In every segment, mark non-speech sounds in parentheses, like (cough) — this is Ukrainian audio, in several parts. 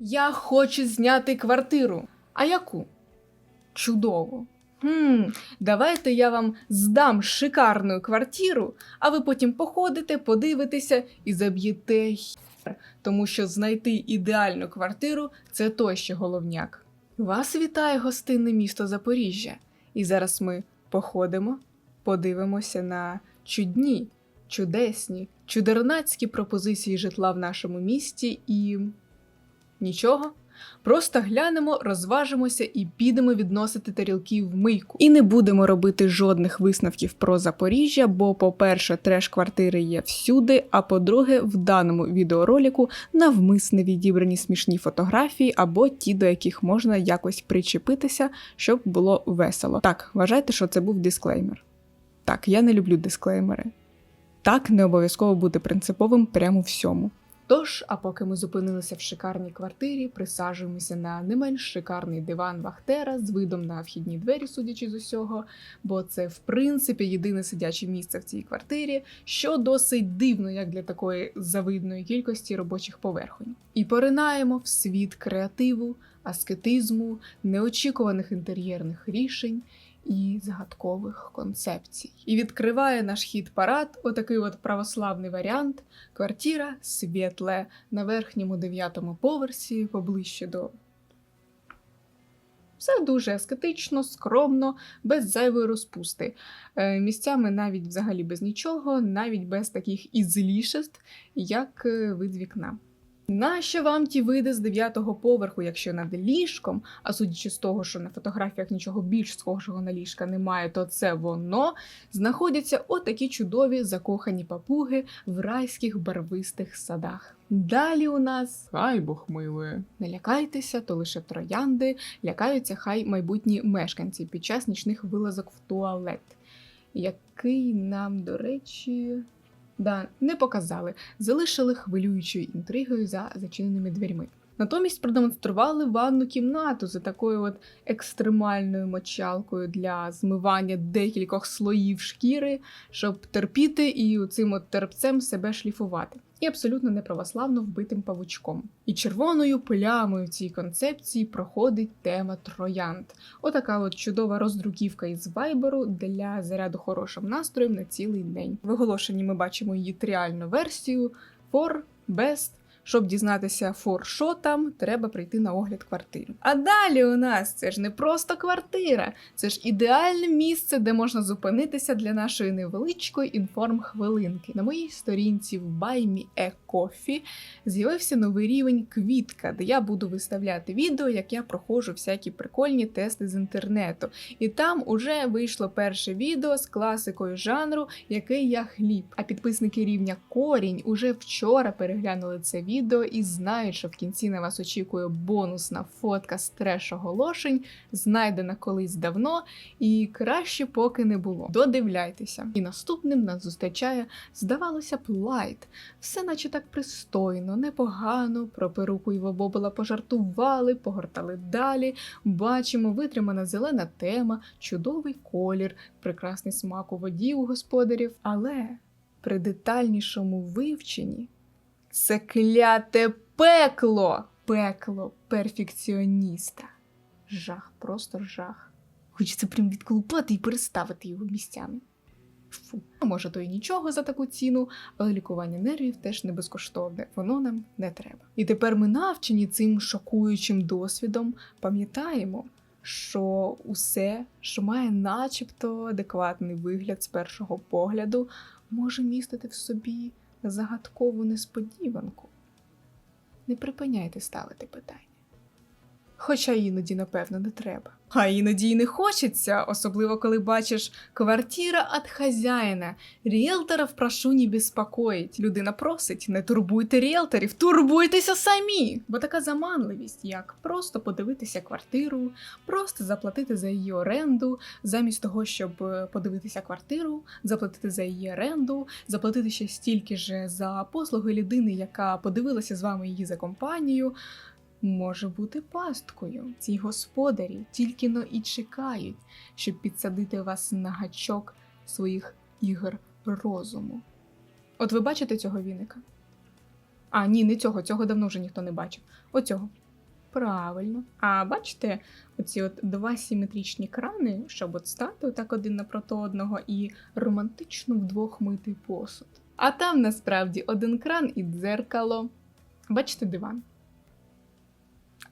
Я хочу зняти квартиру. А яку? Чудово. Хм, давайте я вам здам шикарну квартиру, а ви потім походите, подивитеся і заб'єте хер, тому що знайти ідеальну квартиру це той ще головняк. Вас вітає гостинне місто Запоріжжя. І зараз ми походимо, подивимося на чудні, чудесні, чудернацькі пропозиції житла в нашому місті і. Нічого. Просто глянемо, розважимося і підемо відносити тарілки в мийку. І не будемо робити жодних висновків про Запоріжжя, бо, по-перше, треш-квартири є всюди. А по-друге, в даному відеоролику навмисне відібрані смішні фотографії або ті, до яких можна якось причепитися, щоб було весело. Так, вважайте, що це був дисклеймер. Так, я не люблю дисклеймери. Так, не обов'язково бути принциповим прямо всьому. Тож, а поки ми зупинилися в шикарній квартирі, присаджуємося на не менш шикарний диван Вахтера з видом на вхідні двері, судячи з усього, бо це, в принципі, єдине сидяче місце в цій квартирі, що досить дивно, як для такої завидної кількості робочих поверхонь. І поринаємо в світ креативу, аскетизму, неочікуваних інтер'єрних рішень і загадкових концепцій. І відкриває наш хід парад, отакий от православний варіант. Квартира світле на верхньому дев'ятому поверсі, поближче до. Все дуже ескетично, скромно, без зайвої розпусти. Е, місцями навіть взагалі без нічого, навіть без таких ізлішеств, як е, вид вікна. Нащо вам ті види з дев'ятого поверху, якщо над ліжком, а судячи з того, що на фотографіях нічого більш схожого на ліжка немає, то це воно знаходяться отакі чудові закохані папуги в райських барвистих садах. Далі у нас хай Бог милує. Не лякайтеся, то лише троянди, лякаються хай майбутні мешканці під час нічних вилазок в туалет, який нам, до речі, Да, не показали, залишили хвилюючою інтригою за зачиненими дверьми. Натомість продемонстрували ванну кімнату за такою от екстремальною мочалкою для змивання декількох слоїв шкіри, щоб терпіти і цим от терпцем себе шліфувати. І абсолютно неправославно вбитим павучком. І червоною плямою в цій концепції проходить тема троянд. Отака от чудова роздруківка із вайберу для заряду хорошим настроєм на цілий день. В оголошенні ми бачимо її тріальну версію for best. Щоб дізнатися фор що там, треба прийти на огляд квартири. А далі у нас це ж не просто квартира, це ж ідеальне місце, де можна зупинитися для нашої невеличкої інформ-хвилинки. На моїй сторінці в Buy Me Coffee з'явився новий рівень квітка, де я буду виставляти відео, як я проходжу всякі прикольні тести з інтернету. І там уже вийшло перше відео з класикою жанру, який я хліб. А підписники рівня корінь уже вчора переглянули це відео і знають, що в кінці на вас очікує бонусна фотка з треш-оголошень, знайдена колись давно, і краще поки не було. Додивляйтеся. І наступним нас зустрічає, здавалося б, лайт. Все наче так пристойно, непогано. Про перуку і Бобола пожартували, погортали далі. Бачимо, витримана зелена тема, чудовий колір, прекрасний смак у воді у господарів. Але при детальнішому вивченні це кляте пекло, пекло перфекціоніста. Жах, просто жах. Хочеться прям відклупати і переставити його місцями. Фу. Може, то і нічого за таку ціну, але лікування нервів теж не безкоштовне, воно нам не треба. І тепер ми навчені цим шокуючим досвідом, пам'ятаємо, що усе, що має начебто адекватний вигляд з першого погляду, може містити в собі загадкову несподіванку. Не припиняйте ставити питання. Хоча іноді, напевно, не треба. А іноді й не хочеться, особливо коли бачиш квартира від хазяїна. Ріелторів прошу не безпокоїть. Людина просить, не турбуйте ріелторів, турбуйтеся самі. Бо така заманливість, як просто подивитися квартиру, просто заплатити за її оренду, замість того, щоб е, подивитися квартиру, заплатити за її оренду, заплатити ще стільки ж за послуги людини, яка подивилася з вами її за компанію може бути пасткою. Ці господарі тільки но і чекають, щоб підсадити вас на гачок своїх ігор розуму. От ви бачите цього віника? А, ні, не цього, цього давно вже ніхто не бачив. Оцього. Правильно. А бачите, оці от два симетричні крани, щоб от стати отак один напроти одного і романтично вдвох мити посуд. А там насправді один кран і дзеркало. Бачите диван?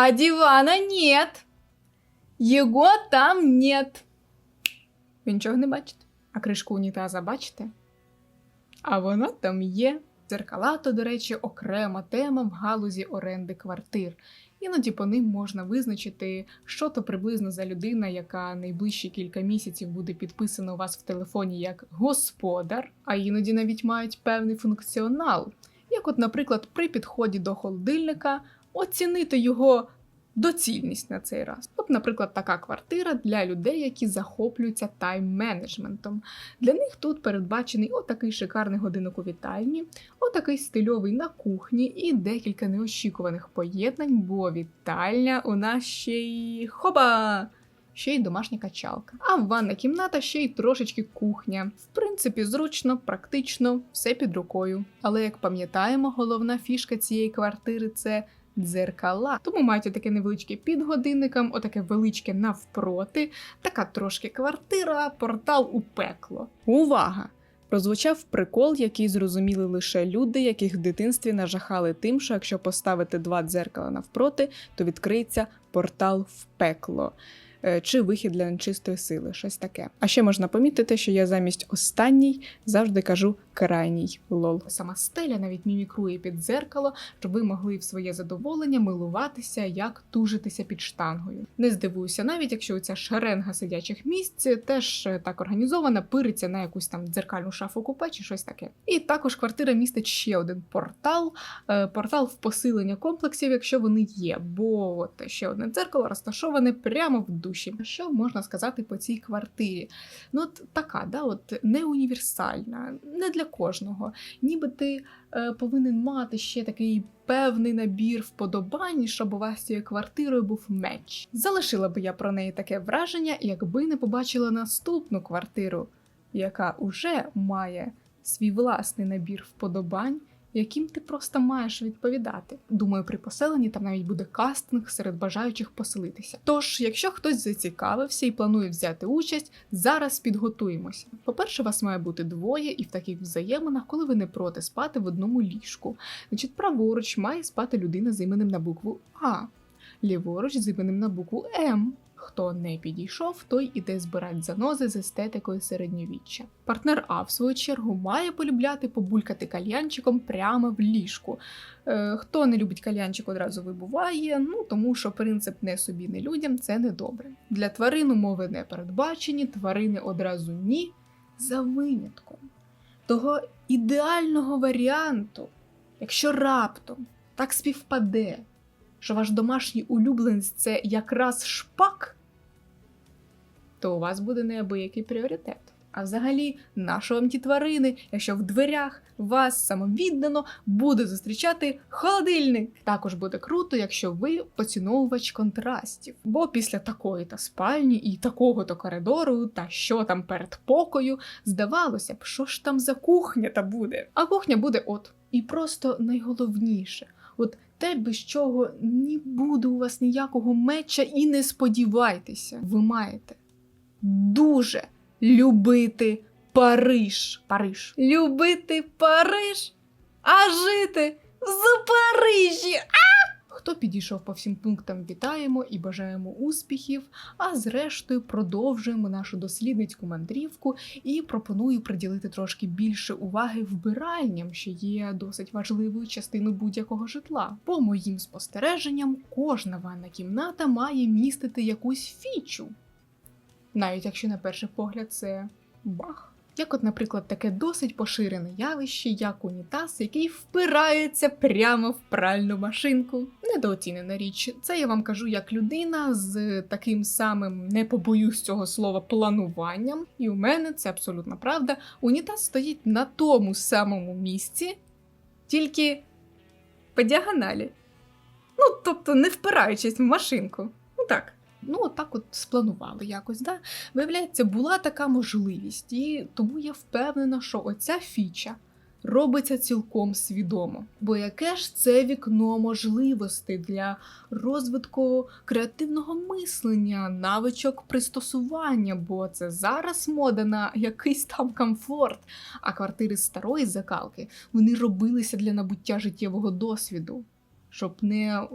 А дивана нет. Його там нет. Ви нічого не бачите? А кришку унітаза бачите? А вона там є. Дзеркала то, до речі, окрема тема в галузі оренди квартир. Іноді по ним можна визначити, що то приблизно за людина, яка найближчі кілька місяців буде підписана у вас в телефоні як господар, а іноді навіть мають певний функціонал. Як, от, наприклад, при підході до холодильника оцінити його доцільність на цей раз. От, наприклад, така квартира для людей, які захоплюються тайм-менеджментом. Для них тут передбачений отакий шикарний годинок у вітальні, отакий стильовий на кухні і декілька неочікуваних поєднань, бо вітальня у нас ще й хоба! Ще й домашня качалка. А ванна кімната ще й трошечки кухня. В принципі, зручно, практично, все під рукою. Але як пам'ятаємо, головна фішка цієї квартири це дзеркала. Тому маєте таке невеличке під годинником, отаке величке навпроти, така трошки квартира, портал у пекло. Увага! Прозвучав прикол, який зрозуміли лише люди, яких в дитинстві нажахали тим, що якщо поставити два дзеркала навпроти, то відкриється портал в пекло. Е, Чи вихід для нечистої сили, щось таке. А ще можна помітити, що я замість останній завжди кажу крайній лол. Сама стеля навіть мімікрує під дзеркало, щоб ви могли в своє задоволення милуватися, як тужитися під штангою. Не здивуюся, навіть якщо ця шеренга сидячих місць теж е, так організована, пириться на якусь там дзеркальну шафу купе чи щось таке. І також квартира містить ще один портал, е, портал в посилення комплексів, якщо вони є. Бо от ще одне дзеркало розташоване прямо в душі. Що можна сказати по цій квартирі? Ну, от така, да, от не універсальна, не для кожного. Ніби ти е, повинен мати ще такий певний набір вподобань, щоб у вас цією квартирою був меч. Залишила би я про неї таке враження, якби не побачила наступну квартиру, яка уже має свій власний набір вподобань. Яким ти просто маєш відповідати. Думаю, при поселенні там навіть буде кастинг серед бажаючих поселитися. Тож, якщо хтось зацікавився і планує взяти участь, зараз підготуємося. По-перше, вас має бути двоє, і в таких взаєминах, коли ви не проти спати в одному ліжку. Значить, праворуч має спати людина з іменем на букву А, ліворуч з іменем на букву М. Хто не підійшов, той іде збирати занози з естетикою середньовіччя. Партнер А, в свою чергу, має полюбляти побулькати кальянчиком прямо в ліжку. Е, хто не любить кальянчик, одразу вибуває, ну тому що принцип не собі, не людям це не добре. Для тварин умови не передбачені, тварини одразу ні, за винятком того ідеального варіанту, якщо раптом так співпаде, що ваш домашній улюбленець це якраз шпак, то у вас буде неабиякий пріоритет. А взагалі, нащо вам ті тварини, якщо в дверях вас самовіддано буде зустрічати холодильник? Також буде круто, якщо ви поціновувач контрастів. Бо після такої та спальні і такого то коридору, та що там перед покою, здавалося б, що ж там за кухня та буде. А кухня буде от. І просто найголовніше, от те, без чого не буде у вас ніякого меча, і не сподівайтеся, ви маєте дуже любити Париж. Париж. Любити Париж, а жити в Парижі. А! Хто підійшов по всім пунктам, вітаємо і бажаємо успіхів. А зрештою продовжуємо нашу дослідницьку мандрівку і пропоную приділити трошки більше уваги вбиральням, що є досить важливою частиною будь-якого житла. По моїм спостереженням, кожна ванна кімната має містити якусь фічу навіть якщо на перший погляд це бах. Як, от, наприклад, таке досить поширене явище, як унітаз, який впирається прямо в пральну машинку. Недооцінена річ. Це я вам кажу як людина з таким самим, не побоюсь цього слова, плануванням. І у мене це абсолютна правда. Унітаз стоїть на тому самому місці, тільки по діагоналі. Ну, тобто, не впираючись в машинку. Ну так. Ну, отак от спланували якось. Да? Виявляється, була така можливість, і тому я впевнена, що оця фіча робиться цілком свідомо. Бо яке ж це вікно можливостей для розвитку креативного мислення, навичок пристосування, бо це зараз мода на якийсь там комфорт. А квартири старої закалки вони робилися для набуття життєвого досвіду, щоб не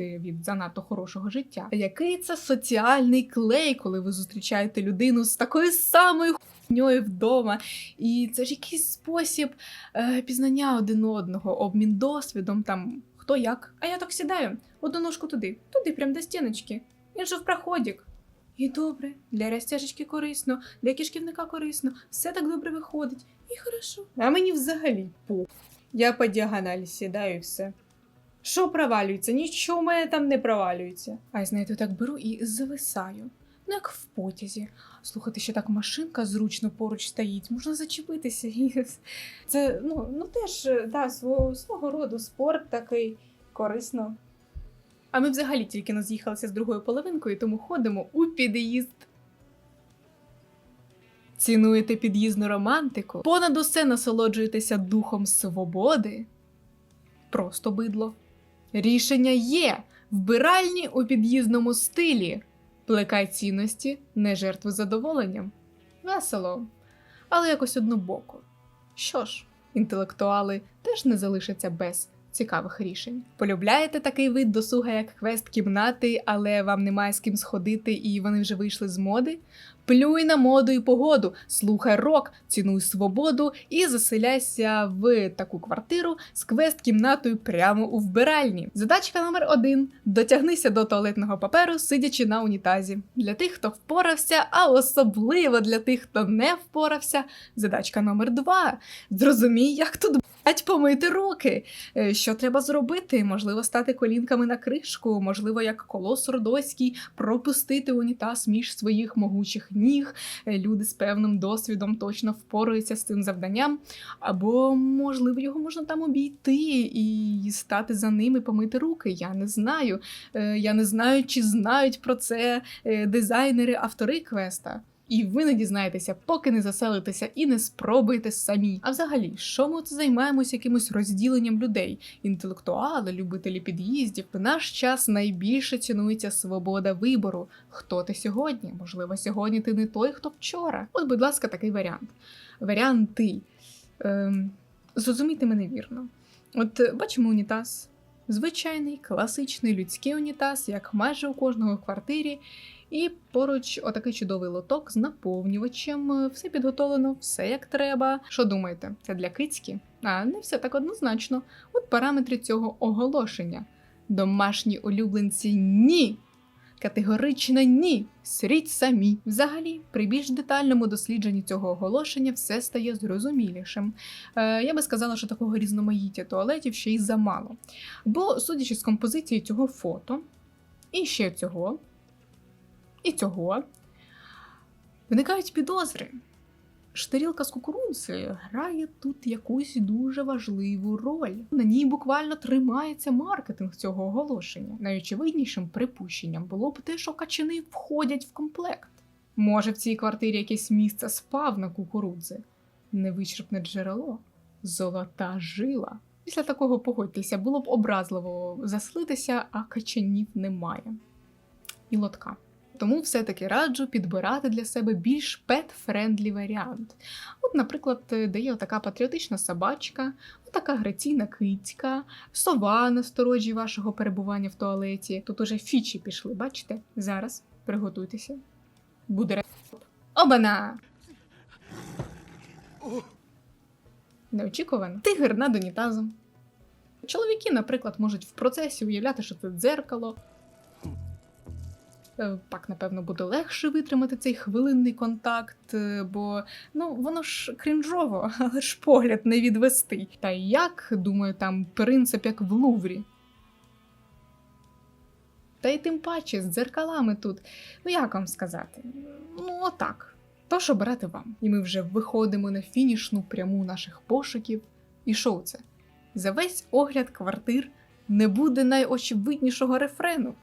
від занадто хорошого життя. Який це соціальний клей, коли ви зустрічаєте людину з такою самою хуйньою вдома? І це ж якийсь спосіб е, пізнання один одного, обмін досвідом, там хто як. А я так сідаю, одну ножку туди, туди, прям до стіночки, іншу в проходік. І добре, для розтяжечки корисно, для кишківника корисно, все так добре виходить. І хорошо. А мені взагалі по. Я по діагоналі сідаю і все. Що провалюється? Нічого в мене там не провалюється. А я, знаєте, так беру і зависаю. Ну, як в потязі. Слухайте, ще так машинка зручно поруч стоїть, можна зачепитися. (laughs) Це ну, ну теж да, свого, свого роду спорт такий корисно. А ми взагалі тільки не з'їхалися з другою половинкою, тому ходимо у під'їзд. Цінуєте під'їзну романтику, понад усе насолоджуєтеся духом свободи. Просто бидло. Рішення є вбиральні у під'їзному стилі. Плекай цінності, не жертвуй задоволенням. Весело, але якось однобоко. Що ж, інтелектуали теж не залишаться без цікавих рішень. Полюбляєте такий вид досуга, як квест кімнати, але вам немає з ким сходити, і вони вже вийшли з моди? Плюй на моду і погоду, слухай рок, цінуй свободу і заселяйся в таку квартиру з квест-кімнатою прямо у вбиральні. Задачка номер один: дотягнися до туалетного паперу, сидячи на унітазі. Для тих, хто впорався, а особливо для тих, хто не впорався. Задачка номер два: зрозумій, як тут блять, помити руки. Е, Що треба зробити? Можливо, стати колінками на кришку, можливо, як колос Родоський, пропустити унітаз між своїх могучих ніг. Е, Люди з певним досвідом точно впораються з цим завданням. Або, можливо, його можна там обійти і стати за ним і помити руки. Я не знаю. Е, Я не знаю, чи знають про це е, дизайнери, автори квеста. І ви не дізнаєтеся, поки не заселитеся і не спробуєте самі. А взагалі, що ми тут займаємося якимось розділенням людей? Інтелектуали, любителі під'їздів. В наш час найбільше цінується свобода вибору. Хто ти сьогодні? Можливо, сьогодні ти не той, хто вчора. От, будь ласка, такий варіант. Варіанти. Ем, зрозумійте мене вірно. От бачимо унітаз. Звичайний, класичний людський унітаз, як майже у кожного квартирі. І поруч отакий чудовий лоток з наповнювачем. Все підготовлено, все як треба. Що думаєте, це для кицьки? А не все так однозначно. От параметри цього оголошення. Домашні улюбленці ні. Категорично ні. Сріть самі. Взагалі, при більш детальному дослідженні цього оголошення все стає зрозумілішим. Е, я би сказала, що такого різноманіття туалетів ще й замало. Бо, судячи з композиції цього фото, і ще цього, і цього, виникають підозри. Штарілка з кукурудзою грає тут якусь дуже важливу роль. На ній буквально тримається маркетинг цього оголошення. Найочевиднішим припущенням було б те, що качани входять в комплект. Може, в цій квартирі якесь місце спав на кукурудзи, невичерпне джерело, золота жила. Після такого погодьтеся, було б образливо заслитися, а качанів немає. І лотка. Тому все-таки раджу підбирати для себе більш пет-френдлі варіант. От, наприклад, де є така патріотична собачка, така граційна кицька, сова на сторожі вашого перебування в туалеті. Тут уже фічі пішли, бачите? Зараз приготуйтеся. Буде. Обана! Неочікувано. Тигр над унітазом. Чоловіки, наприклад, можуть в процесі уявляти, що це дзеркало. Е, Так, напевно, буде легше витримати цей хвилинний контакт, е, бо ну воно ж крінжово, (laughs) але ж погляд не відвести. Та як, думаю, там принцип як в Луврі. Та й тим паче з дзеркалами тут. Ну як вам сказати? Ну, отак. Тож обирати вам. І ми вже виходимо на фінішну пряму наших пошуків. І що це? За весь огляд квартир не буде найочевиднішого рефрену.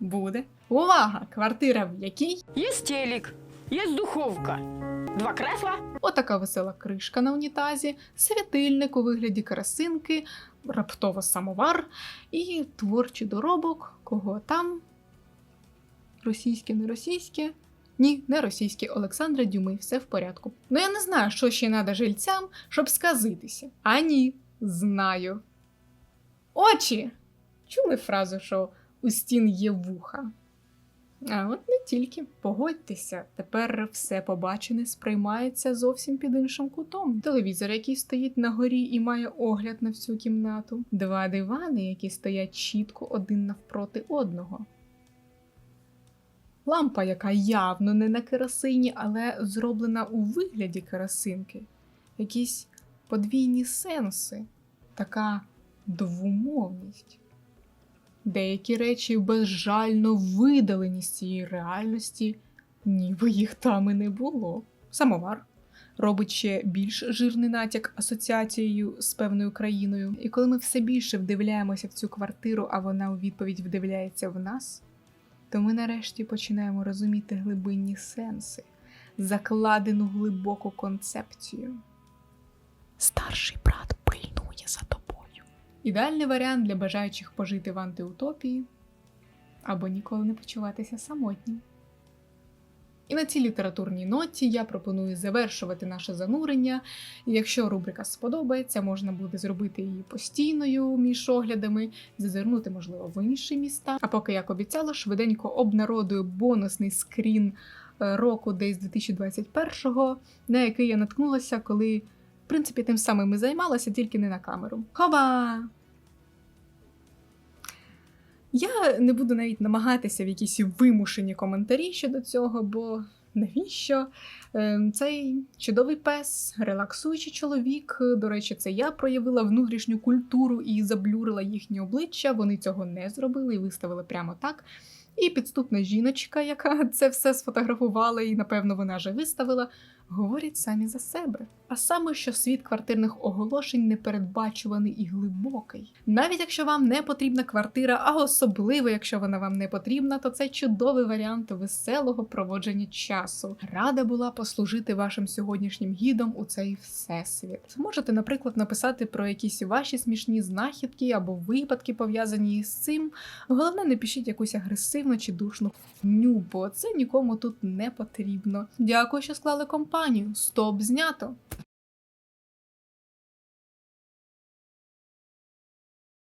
Буде. Увага! Квартира в якій Есть телек, есть духовка. два кресла. Отака весела кришка на унітазі, світильник у вигляді карасинки, раптово самовар і творчий доробок. Кого там? Російське, не російське? Ні, не російське. Олександра Дюми, все в порядку. Ну я не знаю, що ще треба жильцям, щоб сказитися. А ні, знаю. Очі! Чули фразу, що у стін є вуха? А от не тільки. Погодьтеся, тепер все побачене сприймається зовсім під іншим кутом. Телевізор, який стоїть на горі і має огляд на всю кімнату, два дивани, які стоять чітко один навпроти одного. Лампа, яка явно не на керосині, але зроблена у вигляді керосинки. Якісь подвійні сенси, така двомовність. Деякі речі безжально видалені з цієї реальності, ніби їх там і не було. Самовар робить ще більш жирний натяк асоціацією з певною країною. І коли ми все більше вдивляємося в цю квартиру, а вона у відповідь вдивляється в нас, то ми нарешті починаємо розуміти глибинні сенси, закладену глибоку концепцію. Старший брат пильнує за тобою. Ідеальний варіант для бажаючих пожити в антиутопії або ніколи не почуватися самотнім. І на цій літературній ноті я пропоную завершувати наше занурення. І якщо рубрика сподобається, можна буде зробити її постійною між оглядами, зазирнути, можливо, в інші міста. А поки як обіцяла, швиденько обнародую бонусний скрін е, року десь 2021-го, на який я наткнулася, коли в принципі, тим самим і займалася, тільки не на камеру. Хоба! Я не буду навіть намагатися в якісь вимушені коментарі щодо цього, бо навіщо? Ем, Цей чудовий пес, релаксуючий чоловік. До речі, це я проявила внутрішню культуру і заблюрила їхні обличчя. Вони цього не зробили і виставили прямо так. І підступна жіночка, яка (laughs) це все сфотографувала, і напевно вона вже виставила, говорять самі за себе. А саме, що світ квартирних оголошень непередбачуваний і глибокий. Навіть якщо вам не потрібна квартира, а особливо, якщо вона вам не потрібна, то це чудовий варіант веселого проводження часу. Рада була послужити вашим сьогоднішнім гідом у цей всесвіт. Можете, наприклад, написати про якісь ваші смішні знахідки або випадки пов'язані з цим. Головне, не пишіть якусь агресивну чи душну фню, бо це нікому тут не потрібно. Дякую, що склали компанію. Стоп знято.